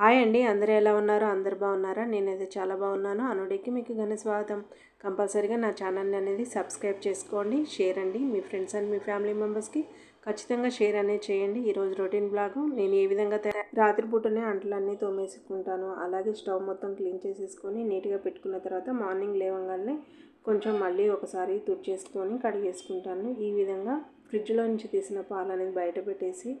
Hi అండి అందరూ ఎలా ఉన్నారు? అందరు బాగున్నారా? నేనైతే చాలా బాగున్నాను. అనుడికి మీకు ఘన స్వాగతం. కంపల్సరీగా నా ఛానల్ని అనేది సబ్స్క్రైబ్ చేసుకోండి షేర్ అండి. మీ ఫ్రెండ్స్ అండ్ మీ ఫ్యామిలీ మెంబర్స్కి ఖచ్చితంగా షేర్ అనేది చేయండి. ఈరోజు రొటీన్ బ్లాగ్. నేను ఏ విధంగా రాత్రిపూటనే అంటలన్నీ తోమేసుకుంటాను. అలాగే స్టవ్ మొత్తం క్లీన్ చేసేసుకొని నీట్గా పెట్టుకున్న తర్వాత మార్నింగ్ లేవగానే కొంచెం మళ్ళీ ఒకసారి తుడిచేసుకొని కడిగేసుకుంటాను. ఈ విధంగా ఫ్రిడ్జ్లో నుంచి తీసిన పాలు అనేది బయట పెట్టేసి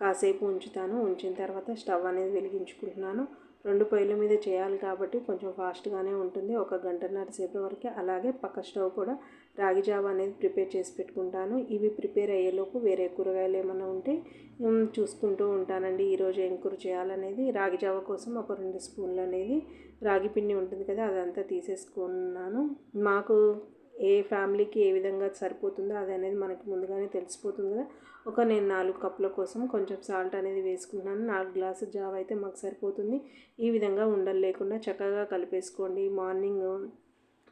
కాసేపు ఉంచుతాను. ఉంచిన తర్వాత స్టవ్ అనేది వెలిగించుకుంటున్నాను. రెండు పొయ్యిల మీద చేయాలి కాబట్టి కొంచెం ఫాస్ట్గానే ఉంటుంది. ఒక గంటన్నర సేపు వరకు. అలాగే పక్క స్టవ్ కూడా రాగి జావ అనేది ప్రిపేర్ చేసి పెట్టుకుంటాను. ఇవి ప్రిపేర్ అయ్యేలోపు వేరే కూరగాయలు ఏమైనా ఉంటే చూసుకుంటూ ఉంటానండి. ఈరోజు ఏం కూర చేయాలనేది. రాగి జావ కోసం ఒక రెండు స్పూన్లు అనేది రాగి పిండి ఉంటుంది కదా అదంతా తీసేసుకున్నాను. మాకు ఏ ఫ్యామిలీకి ఏ విధంగా సరిపోతుందో అది అనేది మనకి ముందుగానే తెలిసిపోతుంది కదా. ఒక నేను నాలుగు కప్పుల కోసం కొంచెం సాల్ట్ అనేది వేసుకున్నాను నాలుగు గ్లాసు జావ అయితే మాకు సరిపోతుంది. ఈ విధంగా ఉండలు లేకుండా చక్కగా కలిపేసుకోండి. మార్నింగ్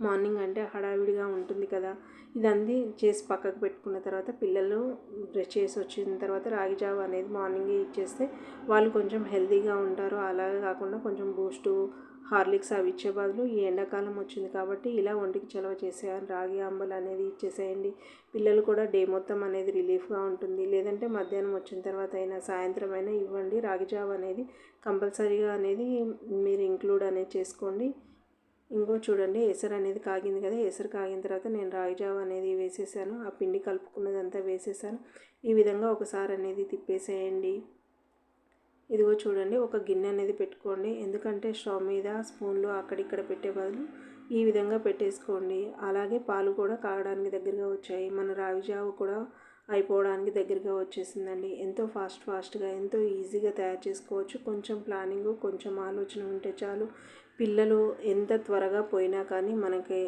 మార్నింగ్ అంటే హడావిడిగా ఉంటుంది కదా. ఇదంతా చేసి పక్కకు పెట్టుకున్న తర్వాత పిల్లలు బ్రష్ చేసి వచ్చిన తర్వాత రాగి జావ అనేది మార్నింగే ఇచ్చేస్తే వాళ్ళు కొంచెం హెల్తీగా ఉంటారు. అలాగే కాకుండా కొంచెం బూస్టు హార్లిక్స్ అవి ఇచ్చే బదులు ఈ ఎండాకాలం వచ్చింది కాబట్టి ఇలా ఒంటికి చలవ చేసేయాలి. రాగి అంబలు అనేది ఇచ్చేసేయండి. పిల్లలు కూడా డే మొత్తం అనేది రిలీఫ్గా ఉంటుంది. లేదంటే మధ్యాహ్నం వచ్చిన తర్వాత అయినా సాయంత్రం అయినా ఇవ్వండి. రాగి జావ అనేది కంపల్సరీగా అనేది మీరు ఇంక్లూడ్ అనేది చేసుకోండి. ఇంకో చూడండి ఎసరు అనేది కాగింది కదా ఎసరు కాగిన తర్వాత నేను రాగి జావ అనేది వేసేసాను. ఆ పిండి కలుపుకున్నదంతా వేసేసాను. ఈ విధంగా ఒకసారి అనేది తిప్పేసేయండి. ఇదిగో చూడండి ఒక గిన్నె అనేది పెట్టుకోండి. ఎందుకంటే స్టవ్ మీద స్పూన్లు అక్కడిక్కడ పెట్టే బదులు ఈ విధంగా పెట్టేసుకోండి. అలాగే పాలు కూడా కాగడానికి దగ్గరగా వచ్చాయి. మన రావి జావ కూడా అయిపోవడానికి దగ్గరగా వచ్చేసిందండి. ఎంతో ఫాస్ట్ ఫాస్ట్గా ఎంతో ఈజీగా తయారు చేసుకోవచ్చు. కొంచెం ప్లానింగ్ కొంచెం ఆలోచన ఉంటే చాలు. పిల్లలు ఎంత త్వరగా పోయినా కానీ మనకి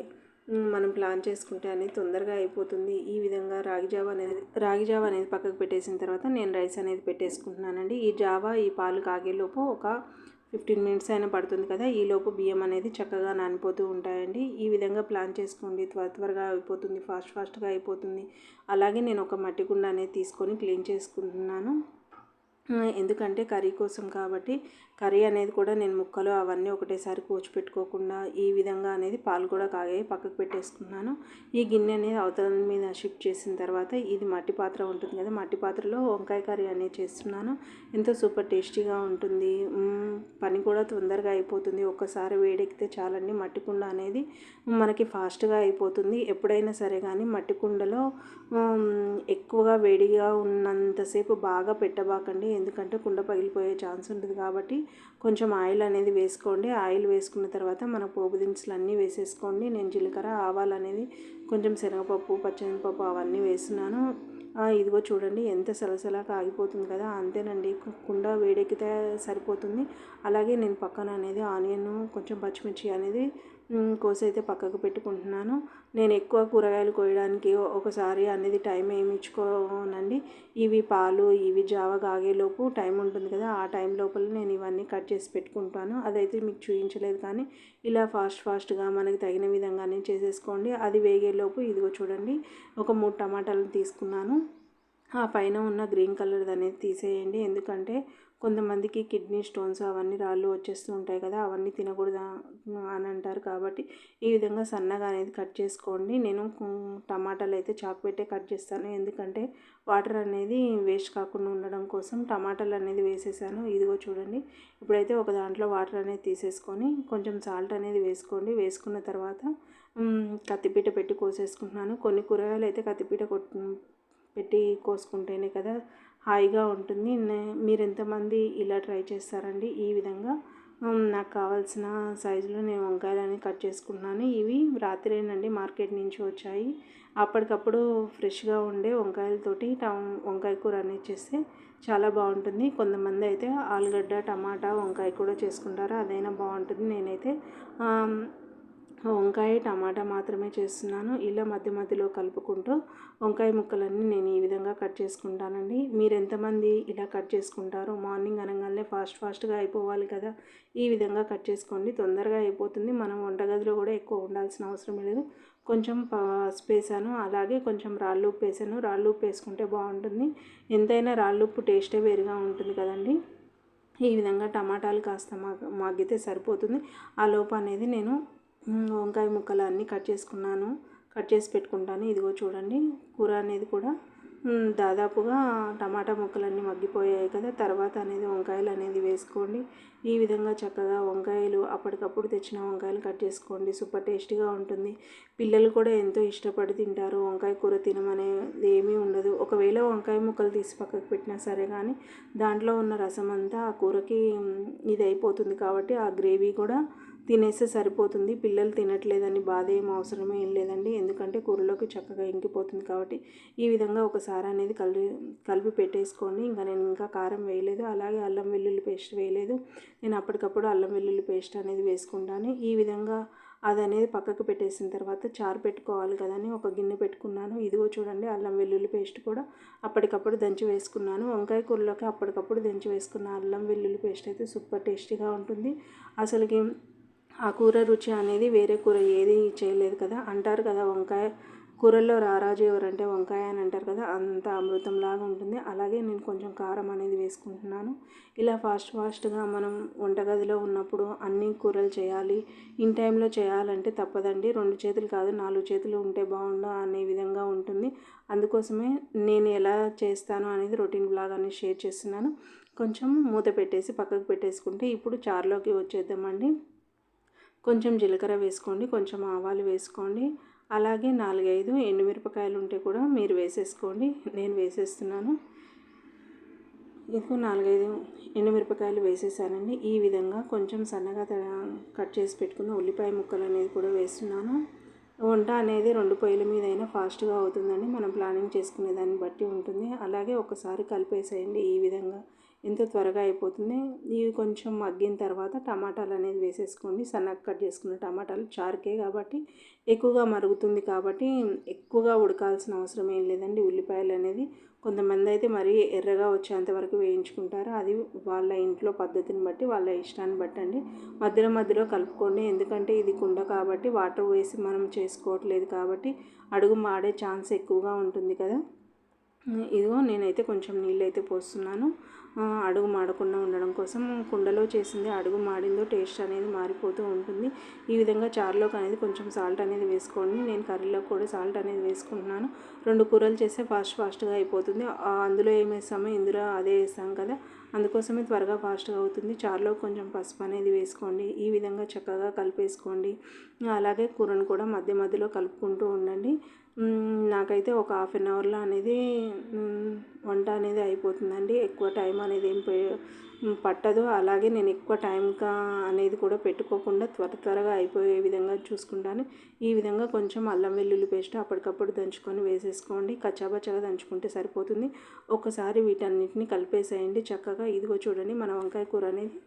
మనం ప్లాన్ చేసుకుంటే అనేది తొందరగా అయిపోతుంది. ఈ విధంగా రాగి జావ అనేది రాగి జావ అనేది పక్కకు పెట్టేసిన తర్వాత నేను రైస్ అనేది పెట్టేసుకుంటున్నానండి. ఈ జావ ఈ పాలు కాగేలోపు ఒక ఫిఫ్టీన్ మినిట్స్ అయినా పడుతుంది కదా ఈలోపు బియ్యం అనేది చక్కగా నానిపోతూ ఉంటాయండి. ఈ విధంగా ప్లాన్ చేసుకోండి. త్వర త్వరగా అయిపోతుంది ఫాస్ట్ ఫాస్ట్గా అయిపోతుంది. అలాగే నేను ఒక మట్టి కుండ అనేది తీసుకొని క్లీన్ చేసుకుంటున్నాను. ఎందుకంటే కర్రీ కోసం కాబట్టి కర్రీ అనేది కూడా నేను ముక్కలు అవన్నీ ఒకటేసారి పెట్టుకోకుండా ఈ విధంగా అనేది పాలు కూడా కాగాయి పక్కకు పెట్టేసుకున్నాను. ఈ గిన్నె అనేది అవతల మీద షిఫ్ట్ చేసిన తర్వాత ఇది మట్టి పాత్ర ఉంటుంది కదా మట్టి పాత్రలో వంకాయ కర్రీ అనేది చేస్తున్నాను. ఎంతో సూపర్ టేస్టీగా ఉంటుంది. పని కూడా తొందరగా అయిపోతుంది. ఒక్కసారి వేడెక్కితే చాలండి. మట్టి కుండ అనేది మనకి ఫాస్ట్గా అయిపోతుంది. ఎప్పుడైనా సరే కానీ మట్టి కుండలో ఎక్కువగా వేడిగా ఉన్నంతసేపు బాగా పెట్టబాకండి. ఎందుకంటే కుండ పగిలిపోయే ఛాన్స్ ఉంటుంది కాబట్టి కొంచెం ఆయిల్ అనేది వేసుకోండి. ఆయిల్ వేసుకున్న తర్వాత మన పోపు దినుసులు అన్నీ వేసేసుకోండి. నేను జీలకర్ర ఆవాలు అనేది కొంచెం శనగపప్పు పచ్చనిపప్పు అవన్నీ వేస్తున్నాను. ఇదిగో చూడండి ఎంత సలసలా కాగిపోతుంది కదా! అంతేనండి. కుండ వేడెక్కితే సరిపోతుంది. అలాగే నేను పక్కన అనేది ఆనియన్ కొంచెం పచ్చిమిర్చి అనేది కోసి అయితే పక్కకు పెట్టుకుంటున్నాను. నేను ఎక్కువ కూరగాయలు కోయడానికి ఒకసారి అనేది టైం ఏమి ఇచ్చుకోనండి. ఇవి పాలు ఇవి జావ కాగేలోపు టైం ఉంటుంది కదా ఆ టైం లోపల నేను ఇవన్నీ కట్ చేసి పెట్టుకుంటాను. అదైతే మీకు చూపించలేదు కానీ ఇలా ఫాస్ట్ ఫాస్ట్గా మనకి తగిన విధంగానే చేసేసుకోండి. అది వేగేలోపు ఇదిగో చూడండి ఒక మూడు టమాటాలను తీసుకున్నాను. ఆ పైన ఉన్న గ్రీన్ కలర్ది అనేది తీసేయండి. ఎందుకంటే కొంతమందికి కిడ్నీ స్టోన్స్ అవన్నీ రాళ్ళు వచ్చేస్తూ ఉంటాయి కదా అవన్నీ తినకూడదు అని అంటారు. కాబట్టి ఈ విధంగా సన్నగా అనేది కట్ చేసుకోండి. నేను టమాటాలు అయితే చాకు పెట్టే కట్ చేస్తాను. ఎందుకంటే వాటర్ అనేది వేస్ట్ కాకుండా ఉండడం కోసం టమాటాలు అనేది వేసేసాను. ఇదిగో చూడండి. ఇప్పుడైతే ఒక దాంట్లో వాటర్ అనేది తీసేసుకొని కొంచెం సాల్ట్ అనేది వేసుకోండి. వేసుకున్న తర్వాత కత్తిపీట పెట్టి కోసేసుకుంటున్నాను. కొన్ని కూరగాయలు అయితే కత్తిపీట కొట్టు పెట్టి కోసుకుంటేనే కదా హాయిగా ఉంటుంది. మీరు ఎంతమంది ఇలా ట్రై చేస్తారండి? ఈ విధంగా. నాకు కావాల్సిన సైజులో నేను వంకాయలని కట్ చేసుకున్నాను. ఇవి రాత్రేనండి మార్కెట్ నుంచి వచ్చాయి. అప్పటికప్పుడు ఫ్రెష్గా ఉండే వంకాయలతోటి వంకాయ కూర అనేది చేస్తే చాలా బాగుంటుంది. కొంతమంది అయితే ఆలుగడ్డ టమాటా వంకాయ కూడా చేసుకుంటారు. అదైనా బాగుంటుంది. నేనైతే వంకాయ టమాటా మాత్రమే చేస్తున్నాను. ఇలా మధ్య మధ్యలో కలుపుకుంటూ వంకాయ ముక్కలన్నీ నేను ఈ విధంగా కట్ చేసుకుంటానండి. మీరు ఎంతమంది ఇలా కట్ చేసుకుంటారో మార్నింగ్ అనగానే ఫాస్ట్ ఫాస్ట్గా అయిపోవాలి కదా. ఈ విధంగా కట్ చేసుకోండి. తొందరగా అయిపోతుంది. మనం వంటగదిలో కూడా ఎక్కువ ఉండాల్సిన అవసరం లేదు. కొంచెం పసుపు వేసాను. అలాగే కొంచెం రాళ్ళు ఉప్పు వేసాను. రాళ్ళు ఉప్పు వేసుకుంటే బాగుంటుంది. ఎంతైనా రాళ్ళు ఉప్పు టేస్టే వేరుగా ఉంటుంది కదండి. ఈ విధంగా టమాటాలు కాస్త మాగితే సరిపోతుంది. ఆ లోపు అనేది నేను వంకాయ ముక్కలు అన్నీ కట్ చేసుకున్నాను. కట్ చేసి పెట్టుకుంటాను. ఇదిగో చూడండి కూర అనేది కూడా దాదాపుగా టమాటా ముక్కలన్నీ మగ్గిపోయాయి కదా. తర్వాత అనేది వంకాయలు అనేది వేసుకోండి. ఈ విధంగా చక్కగా వంకాయలు అప్పటికప్పుడు తెచ్చిన వంకాయలు కట్ చేసుకోండి. సూపర్ టేస్టీగా ఉంటుంది. పిల్లలు కూడా ఎంతో ఇష్టపడి తింటారు. వంకాయ కూర తినమనేది ఏమీ ఉండదు. ఒకవేళ వంకాయ ముక్కలు తీసి పక్కకు పెట్టినా సరే కానీ దాంట్లో ఉన్న రసం అంతా ఆ కూరకి ఇది అయిపోతుంది కాబట్టి ఆ గ్రేవీ కూడా తినేస్తే సరిపోతుంది. పిల్లలు తినట్లేదని బాధ ఏం అవసరమే ఏం లేదండి. ఎందుకంటే కూరలోకి చక్కగా ఇంకిపోతుంది కాబట్టి ఈ విధంగా ఒకసారి అనేది కలిపి కలిపి పెట్టేసుకోండి. ఇంకా నేను ఇంకా కారం వేయలేదు. అలాగే అల్లం వెల్లుల్లి పేస్ట్ వేయలేదు. నేను అప్పటికప్పుడు అల్లం వెల్లుల్లి పేస్ట్ అనేది వేసుకుంటాను. ఈ విధంగా అది అనేది పక్కకు పెట్టేసిన తర్వాత చారు పెట్టుకోవాలి కదని ఒక గిన్నె పెట్టుకున్నాను. ఇదిగో చూడండి అల్లం వెల్లుల్లి పేస్ట్ కూడా అప్పటికప్పుడు దంచి వేసుకున్నాను. వంకాయ కూరలోకి అప్పటికప్పుడు దంచి వేసుకున్న అల్లం వెల్లుల్లి పేస్ట్ అయితే సూపర్ టేస్టీగా ఉంటుంది. అసలుకి ఆ కూర రుచి అనేది వేరే కూర ఏది చేయలేదు కదా. అంటారు కదా వంకాయ కూరల్లో రారాజు ఎవరంటే వంకాయ అని అంటారు కదా అంత అమృతంలాగా ఉంటుంది. అలాగే నేను కొంచెం కారం అనేది వేసుకుంటున్నాను. ఇలా ఫాస్ట్ ఫాస్ట్గా మనం వంటగదిలో ఉన్నప్పుడు అన్ని కూరలు చేయాలి. ఇన్ టైంలో చేయాలంటే తప్పదండి. రెండు చేతులు కాదు నాలుగు చేతులు ఉంటే బాగుండు అనే విధంగా ఉంటుంది. అందుకోసమే నేను ఎలా చేస్తాను అనేది రొటీన్ బ్లాగ్ అనేది షేర్ చేస్తున్నాను. కొంచెం మూత పెట్టేసి పక్కకు పెట్టేసుకుంటే ఇప్పుడు చారులోకి వచ్చేద్దామండి. కొంచెం జీలకర్ర వేసుకోండి కొంచెం ఆవాలు వేసుకోండి. అలాగే నాలుగైదు ఎండుమిరపకాయలు ఉంటే కూడా మీరు వేసేసుకోండి. నేను వేసేస్తున్నాను. ఇప్పుడు నాలుగైదు ఎండుమిరపకాయలు వేసేసానండి. ఈ విధంగా కొంచెం సన్నగా కట్ చేసి పెట్టుకున్న ఉల్లిపాయ ముక్కలు అనేది కూడా వేస్తున్నాను. వంట అనేది రెండు పొయ్యిల మీద అయినా ఫాస్ట్గా అవుతుందండి. మనం ప్లానింగ్ చేసుకునే దాన్ని బట్టి ఉంటుంది. అలాగే ఒకసారి కలిపేసేయండి ఈ విధంగా. ఎంత త్వరగా అయిపోతుంది. ఇవి కొంచెం మగ్గిన తర్వాత టమాటాలు అనేది వేసేసుకోండి. సన్నగా కట్ చేసుకున్న టమాటాలు చారుకే కాబట్టి ఎక్కువగా మరుగుతుంది కాబట్టి ఎక్కువగా ఉడకాల్సిన అవసరం ఏం లేదండి. ఉల్లిపాయలు అనేది కొంతమంది అయితే మరీ ఎర్రగా వచ్చేంత వరకు వేయించుకుంటారు. అది వాళ్ళ ఇంట్లో పద్ధతిని బట్టి వాళ్ళ ఇష్టాన్ని బట్టండి మధ్యలో మధ్యలో కలుపుకోండి. ఎందుకంటే ఇది కుండ కాబట్టి వాటర్ వేసి మనం చేసుకోవట్లేదు కాబట్టి అడుగు మాడే ఛాన్స్ ఎక్కువగా ఉంటుంది కదా. ఇదిగో నేనైతే కొంచెం నీళ్ళు అయితే పోస్తున్నాను. అడుగు మాడకుండా ఉండడం కోసం కుండలో చేసింది అడుగు మాడిందో టేస్ట్ అనేది మారిపోతూ ఉంటుంది. ఈ విధంగా చారులోకి అనేది కొంచెం సాల్ట్ అనేది వేసుకోండి. నేను కర్రీలో కూడా సాల్ట్ అనేది వేసుకుంటున్నాను. రెండు కూరలు చేస్తే ఫాస్ట్ ఫాస్ట్గా అయిపోతుంది. అందులో ఏం వేస్తామో ఇందులో అదే వేస్తాం కదా. అందుకోసమే త్వరగా ఫాస్ట్గా అవుతుంది. చారులో కొంచెం పసుపు అనేది వేసుకోండి. ఈ విధంగా చక్కగా కలిపేసుకోండి. అలాగే కూరను కూడా మధ్య మధ్యలో కలుపుకుంటూ ఉండండి. నాకైతే ఒక హాఫ్ అన్ అవర్లో అనేది అనేది అయిపోతుందండి. ఎక్కువ టైం అనేది ఏం పట్టదు. అలాగే నేను ఎక్కువ టైంగా అనేది కూడా పెట్టుకోకుండా త్వర త్వరగా అయిపోయే విధంగా చూసుకుంటాను. ఈ విధంగా కొంచెం అల్లం వెల్లుల్లి పేస్ట్ అప్పటికప్పుడు దంచుకొని వేసేసుకోండి. కచ్చాబచ్చగా దంచుకుంటే సరిపోతుంది. ఒకసారి వీటన్నిటిని కలిపేసేయండి. చక్కగా ఇదిగో చూడండి మన వంకాయ కూర అనేది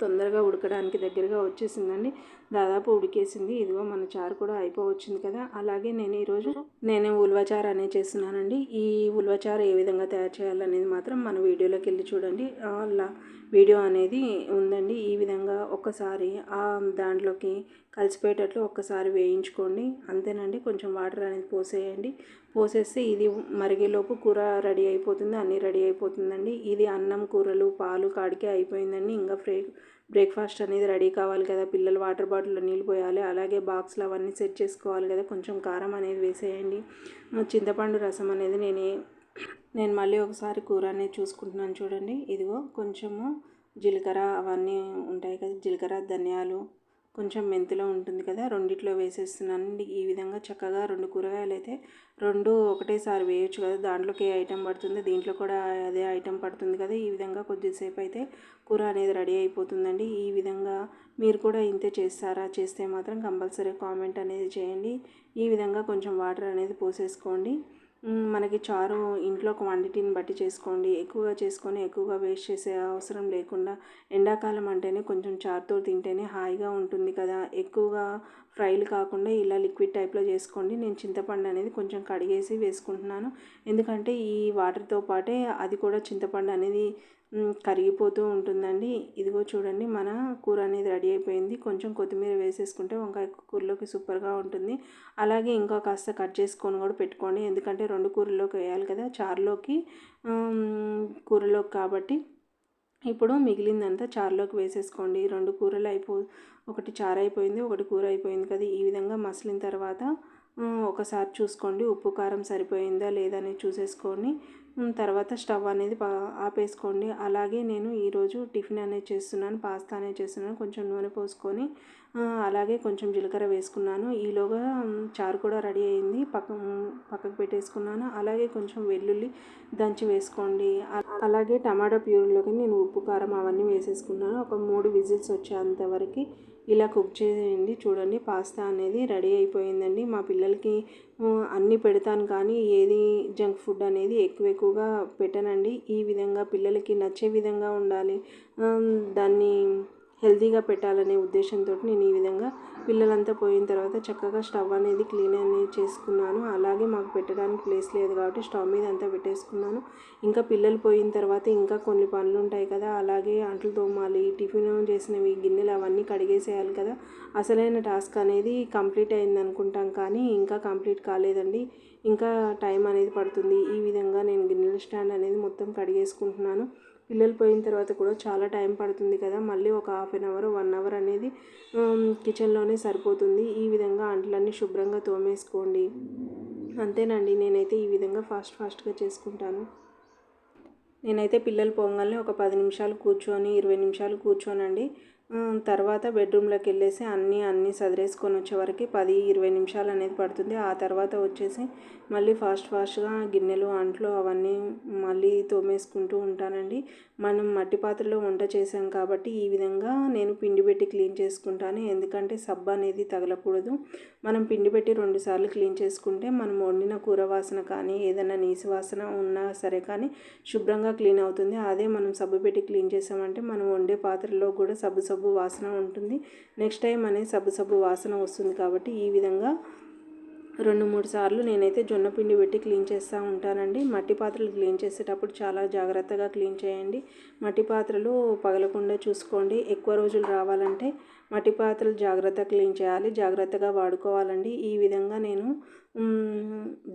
తొందరగా ఉడకడానికి దగ్గరగా వచ్చేసిందండి. దాదాపు ఉడికేసింది. ఇదిగో మన చారు కూడా అయిపోవచ్చింది కదా. అలాగే నేను ఈరోజు నేను ఉల్వచారు అనేది చేస్తున్నానండి. ఈ ఉల్వచారు ఏ విధంగా తయారు చేయాలనేది మాత్రం మన వీడియోలోకి వెళ్ళి చూడండి. అలా వీడియో అనేది ఉందండి. ఈ విధంగా ఒక్కసారి ఆ దాంట్లోకి కలిసిపోయేటట్లు ఒక్కసారి వేయించుకోండి. అంతేనండి కొంచెం వాటర్ అనేది పోసేయండి. పోసేస్తే ఇది మరిగేలోపు కూర రెడీ అయిపోతుంది అన్నీ రెడీ అయిపోతుందండి. ఇది అన్నం కూరలు పాలు కాడికే అయిపోయిందండి. ఇంకా ఫ్రే బ్రేక్ఫాస్ట్ అనేది రెడీ కావాలి కదా. పిల్లలు వాటర్ బాటిల్లో నీళ్ళు పోయాలి. అలాగే బాక్స్లు అవన్నీ సెట్ చేసుకోవాలి కదా. కొంచెం కారం అనేది వేసేయండి. చింతపండు రసం అనేది నేను నేను మళ్ళీ ఒకసారి కూర అనేది చూసుకుంటున్నాను చూడండి. ఇదిగో కొంచెము జీలకర్ర అవన్నీ ఉంటాయి కదా జీలకర్ర ధనియాలు కొంచెం మెంతిలో ఉంటుంది కదా రెండిట్లో వేసేస్తున్నాను. ఈ విధంగా చక్కగా రెండు కూరగాయలు అయితే రెండు ఒకటేసారి వేయచ్చు కదా దాంట్లోకి ఏ ఐటెం పడుతుంది దీంట్లో కూడా అదే ఐటెం పడుతుంది కదా. ఈ విధంగా కొద్దిసేపు అయితే కూర అనేది రెడీ అయిపోతుందండి. ఈ విధంగా మీరు కూడా ఇంతే చేస్తారా చేస్తే మాత్రం కంపల్సరీ కామెంట్ అనేది చేయండి. ఈ విధంగా కొంచెం వాటర్ అనేది పోసేసుకోండి. మనకి చారు ఇంట్లో క్వాంటిటీని బట్టి చేసుకోండి. ఎక్కువగా చేసుకొని ఎక్కువగా వేస్ట్ చేసే అవసరం లేకుండా ఎండాకాలం అంటేనే కొంచెం చారుతో తింటేనే హాయిగా ఉంటుంది కదా. ఎక్కువగా ఫ్రైలు కాకుండా ఇలా లిక్విడ్ టైప్లో చేసుకోండి. నేను చింతపండు అనేది కొంచెం కడిగేసి వేసుకుంటున్నాను. ఎందుకంటే ఈ వాటర్తో పాటే అది కూడా చింతపండు అనేది కరిగిపోతూ ఉంటుందండి. ఇదిగో చూడండి మన కూర అనేది రెడీ అయిపోయింది. కొంచెం కొత్తిమీర వేసేసుకుంటే వంకాయ కూరలోకి సూపర్గా ఉంటుంది. అలాగే ఇంకా కాస్త కట్ చేసుకొని కూడా పెట్టుకోండి. ఎందుకంటే రెండు కూరలోకి వేయాలి కదా. చారులోకి కూరలోకి కాబట్టి ఇప్పుడు మిగిలిందంతా చారులోకి వేసేసుకోండి. రెండు కూరలు అయిపో ఒకటి చారు అయిపోయింది ఒకటి కూర అయిపోయింది కదా. ఈ విధంగా మసిలిన తర్వాత ఒకసారి చూసుకోండి. ఉప్పు కారం సరిపోయిందా లేదా అని చూసేసుకొని తర్వాత స్టవ్ అనేది ఆపేసుకోండి. అలాగే నేను ఈరోజు టిఫిన్ అనేది చేస్తున్నాను పాస్తా అనేది చేస్తున్నాను. కొంచెం నూనె పోసుకొని అలాగే కొంచెం జీలకర్ర వేసుకున్నాను. ఈలోగా చారు కూడా రెడీ అయింది. పక్క పక్కకు పెట్టేసుకున్నాను. అలాగే కొంచెం వెల్లుల్లి దంచి వేసుకోండి. అలాగే టమాటా ప్యూర్లోకి నేను ఉప్పు కారం అవన్నీ వేసేసుకున్నాను. ఒక మూడు విజిల్స్ వచ్చేంతవరకు ఇలా కుక్ చేయండి. చూడండి పాస్తా అనేది రెడీ అయిపోయిందండి. మా పిల్లలకి అన్నీ పెడతాను కానీ ఏది జంక్ ఫుడ్ అనేది ఎక్కువ ఎక్కువగా పెట్టనండి. ఈ విధంగా పిల్లలకి నచ్చే విధంగా ఉండాలి. దాన్ని హెల్తీగా పెట్టాలనే ఉద్దేశంతో నేను ఈ విధంగా పిల్లలంతా పోయిన తర్వాత చక్కగా స్టవ్ అనేది క్లీన్ అనేది చేసుకున్నాను. అలాగే మాకు పెట్టడానికి ప్లేస్ లేదు కాబట్టి స్టవ్ మీద అంతా పెట్టేసుకున్నాను. ఇంకా పిల్లలు పోయిన తర్వాత ఇంకా కొన్ని పనులు ఉంటాయి కదా అలాగే అంట్లు తోమాలి టిఫిన్ చేసినవి గిన్నెలు అవన్నీ కడిగేసేయాలి కదా. అసలైన టాస్క్ అనేది కంప్లీట్ అయింది అనుకుంటాం కానీ ఇంకా కంప్లీట్ కాలేదండి. ఇంకా టైం అనేది పడుతుంది. ఈ విధంగా నేను గిన్నెల స్టాండ్ అనేది మొత్తం కడిగేసుకుంటున్నాను. పిల్లలు పోయిన తర్వాత కూడా చాలా టైం పడుతుంది కదా. మళ్ళీ ఒక half an hour one hour అనేది కిచెన్లోనే సరిపోతుంది. ఈ విధంగా అంట్లన్నీ శుభ్రంగా తోమేసుకోండి. అంతేనండి నేనైతే ఈ విధంగా ఫాస్ట్ ఫాస్ట్గా చేసుకుంటాను. నేనైతే పిల్లలు పొంగల్ని ఒక పది నిమిషాలు కూర్చొని ఇరవై నిమిషాలు కూర్చోనండి. తర్వాత బెడ్రూమ్లోకి వెళ్ళేసి అన్నీ అన్నీ సదిరేసుకొని వచ్చేవరకు పది ఇరవై నిమిషాలు అనేది పడుతుంది. ఆ తర్వాత వచ్చేసి మళ్ళీ ఫాస్ట్ ఫాస్ట్గా గిన్నెలు అంట్లు అవన్నీ మళ్ళీ తోమేసుకుంటూ ఉంటానండి. మనం మట్టి పాత్రలో వంట చేసాం కాబట్టి ఈ విధంగా నేను పిండి పెట్టి క్లీన్ చేసుకుంటాను. ఎందుకంటే సబ్బు అనేది తగలకూడదు. మనం పిండి పెట్టి రెండుసార్లు క్లీన్ చేసుకుంటే మనం వండిన కూర వాసన కానీ ఏదైనా నీసు వాసన ఉన్నా సరే కానీ శుభ్రంగా క్లీన్ అవుతుంది. అదే మనం సబ్బు పెట్టి క్లీన్ చేసామంటే మనం వండే పాత్రలో కూడా సబ్బు సబ్బు వాసన ఉంటుంది. నెక్స్ట్ టైం అనేది సబ్బు సబ్బు వాసన వస్తుంది కాబట్టి ఈ విధంగా రెండు మూడు సార్లు నేనైతే జొన్న పిండి పెట్టి క్లీన్ చేస్తూ ఉంటానండి. మట్టి పాత్రలు క్లీన్ చేసేటప్పుడు చాలా జాగ్రత్తగా క్లీన్ చేయండి. మట్టి పాత్రలు పగలకుండా చూసుకోండి. ఎక్కువ రోజులు రావాలంటే మట్టి పాత్రలు జాగ్రత్తగా క్లీన్ చేయాలి. జాగ్రత్తగా వాడుకోవాలండి. ఈ విధంగా నేను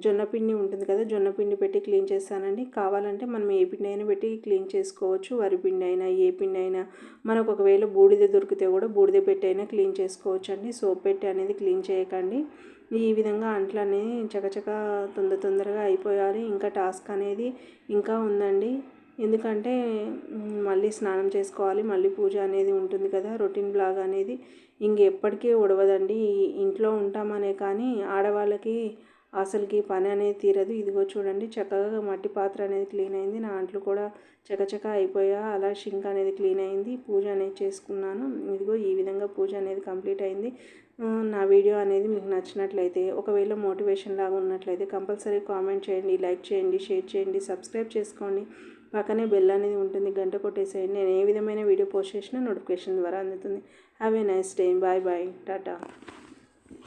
జొన్న పిండి ఉంటుంది కదా జొన్న పిండి పెట్టి క్లీన్ చేస్తానండి. కావాలంటే మనం ఏ పిండి అయినా పెట్టి క్లీన్ చేసుకోవచ్చు. వరి పిండి అయినా ఏ పిండి అయినా. మనకు ఒకవేళ బూడిద దొరికితే కూడా బూడిద పెట్టి అయినా క్లీన్ చేసుకోవచ్చు అండి సోప్ పెట్టి అనేది క్లీన్ చేయకండి. ఈ విధంగా అంట్లనే చకచక తొందర తొందరగా అయిపోయాలి. ఇంకా టాస్క్ అనేది ఇంకా ఉందండి. ఎందుకంటే మళ్ళీ స్నానం చేసుకోవాలి. మళ్ళీ పూజ అనేది ఉంటుంది కదా రొటీన్ బ్లాగ్ అనేది. ఇంకెప్పటికీ ఉడవదండి ఇంట్లో ఉంటామనే కానీ ఆడవాళ్ళకి అసలుకి పని అనేది తీరదు. ఇదిగో చూడండి చక్కగా మట్టి పాత్ర అనేది క్లీన్ అయింది. నా అంట్లు కూడా చకచక అయిపోయా. అలా షింక్ అనేది క్లీన్ అయింది. పూజ అనేది చేసుకున్నాను. ఇదిగో ఈ విధంగా పూజ అనేది కంప్లీట్ అయింది. నా వీడియో అనేది మీకు నచ్చినట్లయితే ఒకవేళ మోటివేషన్ లాగా ఉన్నట్లయితే కంపల్సరీ కామెంట్ చేయండి లైక్ చేయండి షేర్ చేయండి సబ్స్క్రైబ్ చేసుకోండి. పక్కనే బెల్ అనేది ఉంటుంది గంట కొట్టేసేయండి. నేను ఏ విధమైన వీడియో పోస్ట్ చేసినా నోటిఫికేషన్ ద్వారా అందుతుంది. Have a nice day bye bye tata